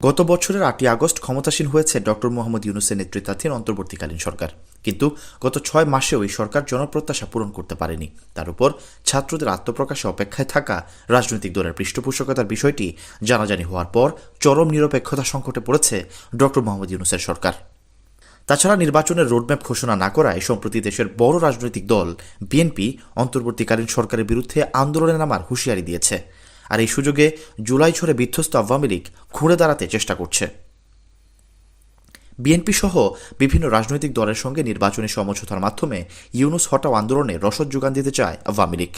গত বছরের আটই আগস্ট ক্ষমতাসীন হয়েছে ডক্টর মোহাম্মদ ইউনুসের নেতৃত্বাধীন অন্তর্বর্তীকালীন সরকার। কিন্তু গত ছয় মাসেও এই সরকার জনপ্রত্যাশা পূরণ করতে পারেনি। তার উপর ছাত্রদের আত্মপ্রকাশে অপেক্ষায় থাকা রাজনৈতিক দলের পৃষ্ঠপোষকতার বিষয়টি জানাজানি হওয়ার পর চরম নিরপেক্ষতা সংকটে পড়েছে ডক্টর মোহাম্মদ ইউনুসের সরকার। তাছাড়া নির্বাচনের রোডম্যাপ ঘোষণা না করায় সম্প্রতি দেশের বড় রাজনৈতিক দল বিএনপি অন্তর্বর্তীকালীন সরকারের বিরুদ্ধে আন্দোলনে নামার হুঁশিয়ারি দিয়েছে। আর এই সুযোগে জুলাই ছড়ে বিধ্বস্ত আওয়ামী লীগ ঘুরে দাঁড়াতে চেষ্টা করছে। বিএনপি সহ বিভিন্ন রাজনৈতিক দলের সঙ্গে নির্বাচনী সমঝোতার মাধ্যমে ইউনুস হটাও আন্দোলনে রসদ যোগান দিতে চায় আওয়ামী লীগ।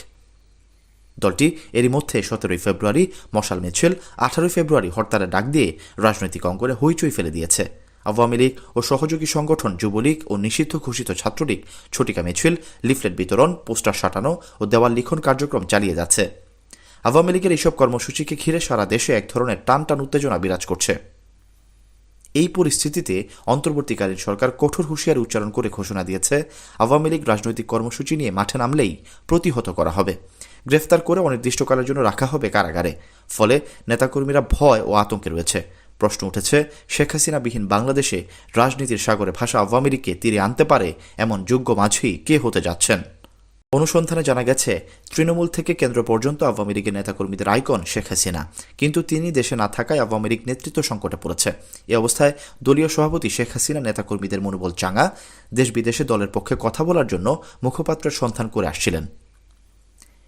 দলটি এরই মধ্যে সতেরোই ফেব্রুয়ারি মশাল মিছিল, আঠারোই ফেব্রুয়ারি হরতালের ডাক দিয়ে রাজনৈতিক অঙ্গনে হইচই ফেলে দিয়েছে। আওয়ামী লীগ ও সহযোগী সংগঠন যুবলীগ ও নিষিদ্ধ ঘোষিত ছাত্রলীগ, ছটিকা মিছিল, লিফলেট বিতরণ, পোস্টার সাটানো ও দেওয়াল লিখন কার্যক্রম চালিয়ে যাচ্ছে। আওয়ামী লীগের এইসব কর্মসূচিকে ঘিরে সারা দেশে এক ধরনের টান টান উত্তেজনা বিরাজ করছে। এই পরিস্থিতিতে অন্তর্বর্তীকালীন সরকার কঠোর হুঁশিয়ারি উচ্চারণ করে ঘোষণা দিয়েছে। আওয়ামী লীগ রাজনৈতিক কর্মসূচি নিয়ে মাঠে নামলেই প্রতিহত করা হবে। গ্রেফতার করে অনির্দিষ্টকালের জন্য রাখা হবে কারাগারে। ফলে নেতাকর্মীরা ভয় ও আতঙ্কে রয়েছে। প্রশ্ন উঠেছে, শেখ হাসিনাবিহীন বাংলাদেশে রাজনীতির সাগরে ভাষা আওয়ামী লীগকে তীরে আনতে পারে এমন যোগ্য মাঝি কে হতে যাচ্ছেন? অনুসন্ধানে জানা গেছে, তৃণমূল থেকে কেন্দ্র পর্যন্ত আওয়ামী লীগের নেতাকর্মীদের আইকন শেখ হাসিনা। কিন্তু তিনি দেশে না থাকায় আওয়ামী লীগ নেতৃত্ব সংকটে পড়েছে। এ অবস্থায় দলীয় সভাপতি শেখ হাসিনা নেতাকর্মীদের মনোবল চাঙা। দেশ বিদেশে দলের পক্ষে কথা বলার জন্য মুখপাত্রের সন্ধান করে আসছিলেন।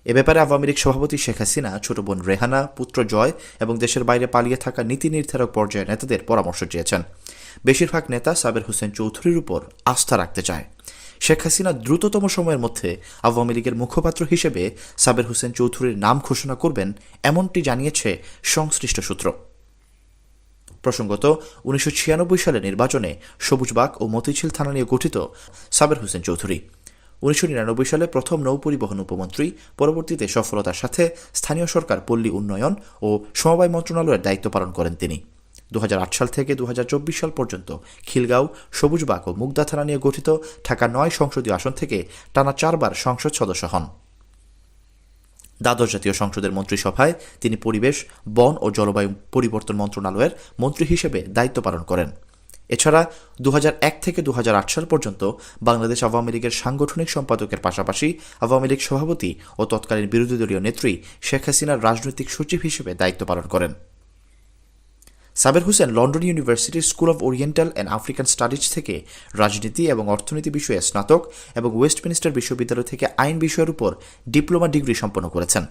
এ ব্যাপারে আওয়ামী লীগ সভাপতি শেখ হাসিনা, ছোট বোন রেহানা, পুত্র জয় এবং দেশের বাইরে পালিয়ে থাকা নীতি নির্ধারক পর্যায়ের নেতাদের পরামর্শ চেয়েছেন। বেশিরভাগ নেতা সাবের হোসেন চৌধুরীর উপর আস্থা রাখতে চায়। শেখ হাসিনা দ্রুততম সময়ের মধ্যে আওয়ামী লীগের মুখপাত্র হিসেবে সাবের হোসেন চৌধুরীর নাম ঘোষণা করবেন এমনটি জানিয়েছে সংশ্লিষ্ট সূত্র। প্রসঙ্গত, উনিশশো সালে নির্বাচনে সবুজবাগ ও মতিঝিল থানা নিয়ে গঠিত সাবের হোসেন চৌধুরী। উনিশশো নিরানব্বই সালে প্রথম নৌপরিবহন উপমন্ত্রী, পরবর্তীতে সফলতার সাথে স্থানীয় সরকার পল্লী উন্নয়ন ও সমবায় মন্ত্রণালয়ের দায়িত্ব পালন করেন তিনি। দু হাজার আট সাল থেকে দু হাজার চব্বিশ সাল পর্যন্ত খিলগাঁও, সবুজবাগ ও মুগদা থানা নিয়ে গঠিত ঢাকা নয় সংসদীয় আসন থেকে টানা চারবার সংসদ সদস্য হন। দ্বাদশ জাতীয় সংসদের মন্ত্রিসভায় তিনি পরিবেশ, বন ও জলবায়ু পরিবর্তন মন্ত্রণালয়ের মন্ত্রী হিসেবে দায়িত্ব পালন করেন। এছাড়া দু হাজার এক থেকে দু হাজার আট সাল পর্যন্ত বাংলাদেশ আওয়ামী লীগের সাংগঠনিক সম্পাদকের পাশাপাশি আওয়ামী লীগ সভাপতি ও তৎকালীন বিরোধী দলীয় নেত্রী শেখ হাসিনার রাজনৈতিক সচিব হিসেবে দায়িত্ব পালন করেন। সাবের হোসেন লন্ডন ইউনিভার্সিটির School of Oriental and African Studies থেকে রাজনীতি এবং অর্থনীতি বিষয়ে স্নাতক এবং ওয়েস্টমিনিস্টার বিশ্ববিদ্যালয় থেকে আইন বিষয়ের উপর ডিপ্লোমা ডিগ্রি সম্পন্ন করেছেন।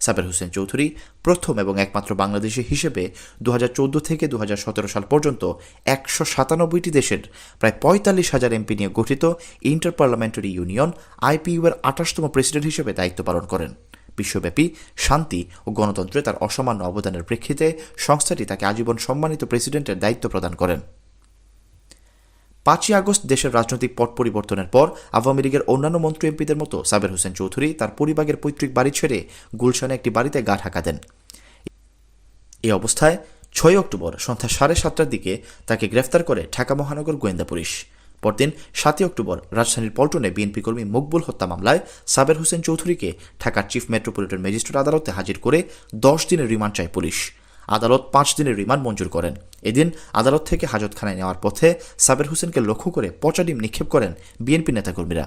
সাবের হোসেন চৌধুরী প্রথম এবং একমাত্র বাংলাদেশি হিসেবে দু হাজার চৌদ্দ থেকে দু হাজার সতেরো সাল পর্যন্ত একশো সাতানব্বইটি দেশের প্রায় পঁয়তাল্লিশ হাজার এমপি নিয়ে গঠিত ইন্টার পার্লামেন্টারি ইউনিয়ন আইপিইউ এর আঠাশতম প্রেসিডেন্ট হিসেবে দায়িত্ব পালন করেন। বিশ্বব্যাপী শান্তি ও গণতন্ত্রে তার অসামান্য অবদানের প্রেক্ষিতে সংস্থাটি তাকে আজীবন সম্মানিত প্রেসিডেন্টের দায়িত্ব প্রদান করেন। পাঁচই আগস্ট দেশের রাজনৈতিক পট পরিবর্তনের পর আওয়ামী লীগের অন্যান্য মন্ত্রী এমপিদের মতো সাবের হোসেন চৌধুরী তার পরিবারের পৈতৃক বাড়ি ছেড়ে গুলশানে একটি বাড়িতে গা ঢাকা দেন। এই অবস্থায় ছয় অক্টোবর সন্ধ্যা সাড়ে সাতটার দিকে তাকে গ্রেফতার করে ঢাকা মহানগর গোয়েন্দা পুলিশ। পরদিন সাতই অক্টোবর রাজধানীর পল্টনে বিএনপি কর্মী মকবুল হত্যা মামলায় সাবের হোসেন চৌধুরীকে ঢাকার চিফ মেট্রোপলিটন ম্যাজিস্ট্রেট আদালতে হাজির করে দশ দিনের রিমান্ড চায় পুলিশ। আদালত পাঁচ দিনের রিমান্ড মঞ্জুর করেন। এদিন আদালত থেকে হাজতখানায় নেওয়ার পথে সাবের হোসেনকে লক্ষ্য করে পচা ডিম নিক্ষেপ করেন বিএনপি নেতাকর্মীরা।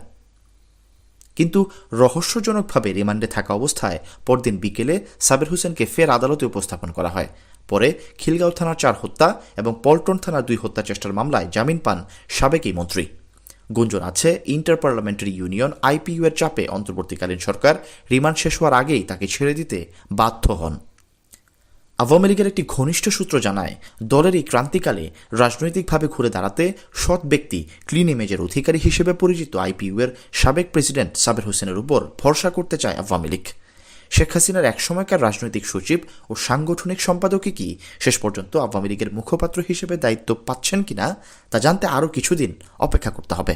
কিন্তু রহস্যজনকভাবে রিমান্ডে থাকা অবস্থায় পরদিন বিকেলে সাবের হোসেনকে ফের আদালতে উপস্থাপন করা হয়। পরে খিলগাঁও থানার চার হত্যা এবং পল্টন থানার দুই হত্যা চেষ্টার মামলায় জামিন পান সাবেকই মন্ত্রী। গুঞ্জন আছে, ইন্টার পার্লামেন্টারি ইউনিয়ন আইপিইউ এর চাপে অন্তর্বর্তীকালীন সরকার রিমান্ড শেষ হওয়ার আগেই তাকে ছেড়ে দিতে বাধ্য হন। আওয়ামী লীগের একটি ঘনিষ্ঠ সূত্র জানায়, দলের এই ক্রান্তিকালে রাজনৈতিকভাবে ঘুরে দাঁড়াতে সৎ ব্যক্তি ক্লিন ইমেজের অধিকারী হিসেবে পরিচিত আইপিইউ এর সাবেক প্রেসিডেন্ট সাবের হোসেনের উপর ভরসা করতে চায় আওয়ামী লীগ। শেখ হাসিনার একসময়কার রাজনৈতিক সচিব ও সাংগঠনিক সম্পাদকই কি শেষ পর্যন্ত আওয়ামী লীগের মুখপাত্র হিসেবে দায়িত্ব পাচ্ছেন কিনা, তা জানতে আরও কিছুদিন অপেক্ষা করতে হবে।